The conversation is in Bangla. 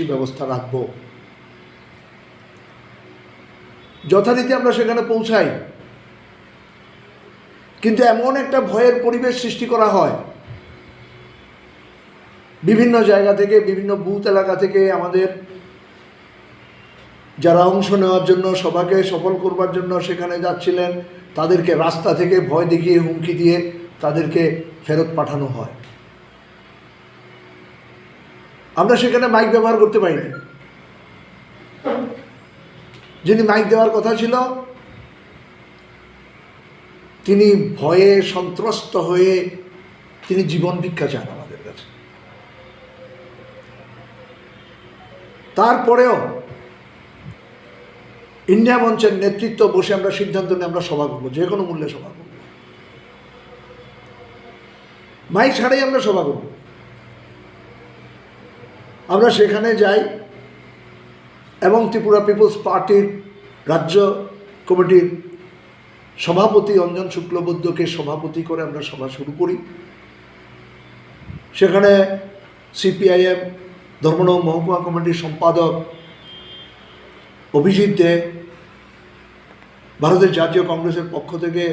বেশি ব্যবস্থা রাখব। যথারীতি আমরা সেখানে পৌঁছাই। কিন্তু এমন একটা ভয়ের পরিবেশ সৃষ্টি করা হয়। বিভিন্ন জায়গা থেকে, বিভিন্ন বুথ এলাকা থেকে আমাদের যারা অংশ নেওয়ার জন্য সভাকে সফল করবার জন্য সেখানে যাচ্ছিলেন, তাদেরকে রাস্তা থেকে ভয় দেখিয়ে হুমকি দিয়ে তাদেরকে ফেরত পাঠানো হয়। আমরা সেখানে মাইক ব্যবহার করতে পারিনি। যিনি মাইক দেওয়ার কথা ছিল, তিনি ভয়ে সন্ত্রস্ত হয়ে তিনি জীবন ভিক্ষা চান আমাদের কাছে। তারপরেও ইন্ডিয়া মঞ্চের নেতৃত্ব বসে আমরা সিদ্ধান্ত নিয়ে আমরা সভা করব, যে কোনো মূল্যে সভা করব। মাইক ছাড়াই আমরা সভা করব। আমরা সেখানে যাই এবং ত্রিপুরা পিপলস পার্টির রাজ্য কমিটির সভাপতি অঞ্জন শুক্লবৈদ্যকে সভাপতি করে আমরা সভা শুরু করি। সেখানে সিপিআইএম ধর্মনগর মহকুমা কমিটির সম্পাদক অভিজিৎ দে, ভারতের জাতীয় কংগ্রেসের পক্ষ থেকে